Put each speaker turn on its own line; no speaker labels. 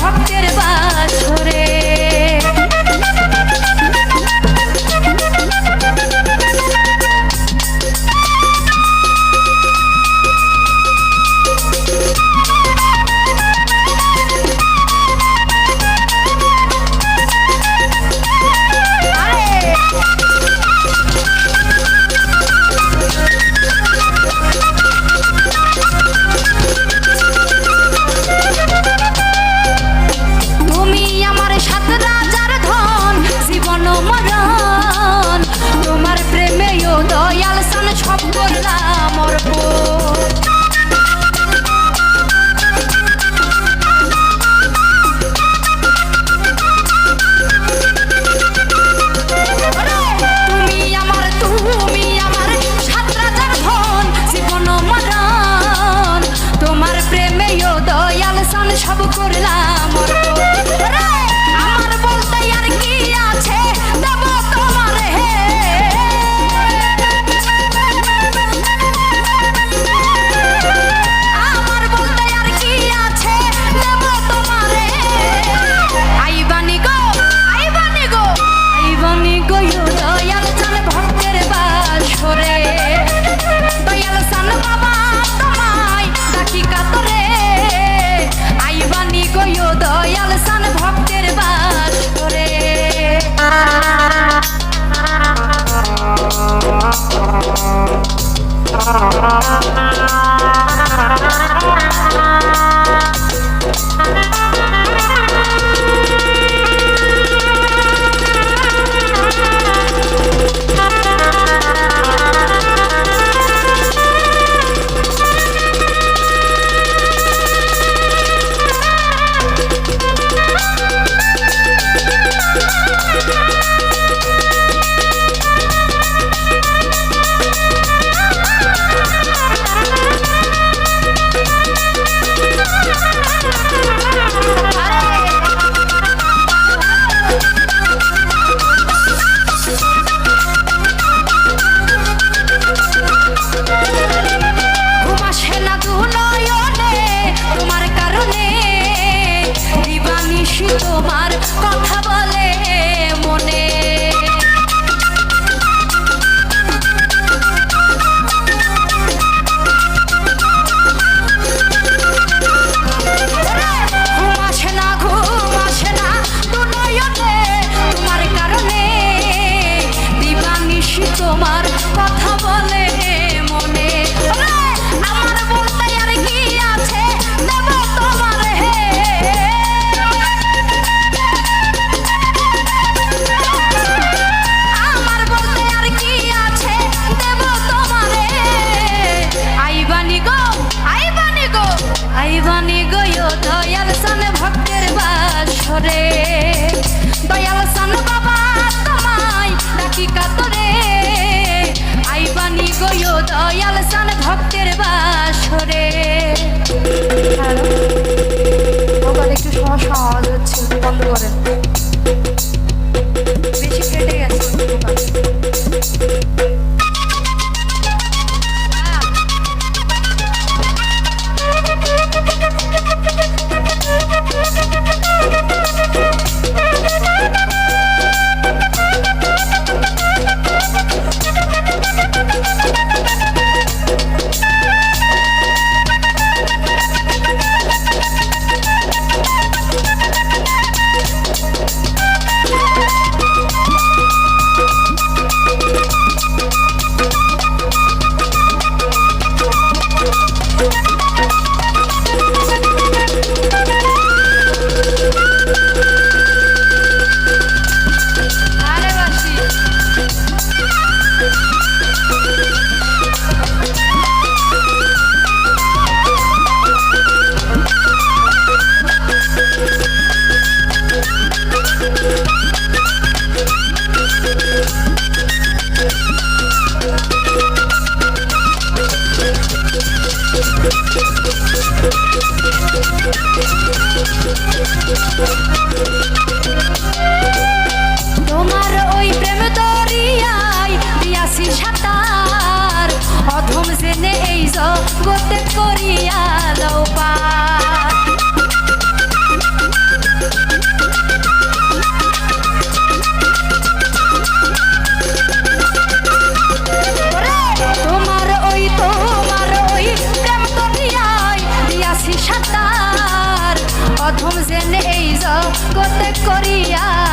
ভক্তের তোমার কথা দিও দয়াল সান ভক্তের বাসরে। একটু সহজ হচ্ছে বন্ধ করেন। sen Eizo, gote koria.